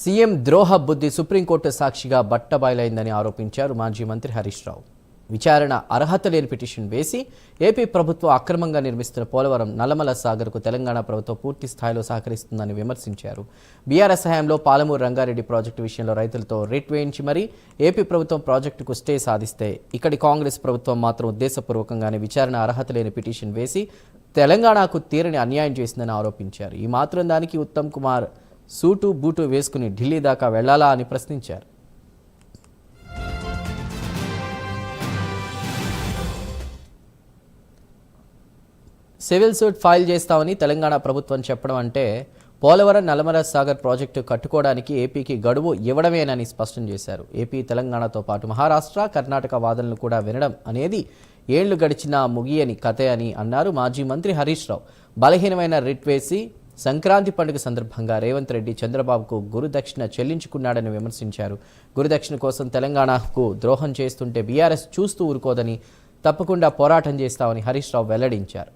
CM ద్రోహ బుద్ధి supreme court సాక్షిగా బట్టబయలైందని ఆరోపించారు మాజీ మంత్రి హరీష్ రావు. విచారణ అర్హత లేని పిటిషన్ వేసి ఏపీ ప్రభుత్వం అక్రమంగా నిర్మిస్తున్న పోలవరం నల్లమల సాగర్కు తెలంగాణ ప్రభుత్వం పూర్తి స్థాయిలో సహకరిస్తుందని విమర్శించారు. బీఆర్ఎస్ హయాంలో పాలమూరు రంగారెడ్డి ప్రాజెక్టు విషయంలో రైతులతో రేట్ వేయించి మరీ ఏపీ ప్రభుత్వం ప్రాజెక్టుకు స్టే సాధిస్తే ఇక్కడి కాంగ్రెస్ ప్రభుత్వం మాత్రం ఉద్దేశపూర్వకంగానే విచారణ అర్హత లేని పిటిషన్ వేసి తెలంగాణకు తీరని అన్యాయం చేసిందని ఆరోపించారు. ఈ మాత్రం దానికి ఉత్తమ్ కుమార్ సూటు బూటు వేసుకుని ఢిల్లీ దాకా వెళ్ళాలా అని ప్రశ్నించారు. సివిల్ సూట్ ఫైల్ చేస్తామని తెలంగాణ ప్రభుత్వం చెప్పడం అంటే పోలవరం నల్లమల సాగర్ ప్రాజెక్టు కట్టుకోవడానికి ఏపీకి గడువు ఇవ్వడమేనని స్పష్టం చేశారు. ఏపీ తెలంగాణతో పాటు మహారాష్ట్ర కర్ణాటక వాదనలు కూడా వినడం అనేది ఏళ్ళు గడిచినా ముగియని కథే అని అన్నారు మాజీ మంత్రి హరీష్ రావు. బలహీనమైన రిట్ వేసి సంక్రాంతి పండుగ సందర్భంగా రేవంత్ రెడ్డి చంద్రబాబుకు గురుదక్షిణ చెల్లించుకున్నాడని విమర్శించారు. గురుదక్షిణ కోసం తెలంగాణకు ద్రోహం చేస్తుంటే బీఆర్ఎస్ చూస్తూ ఊరుకోదని తప్పకుండా పోరాటం చేస్తామని హరీష్ రావు వెల్లడించారు.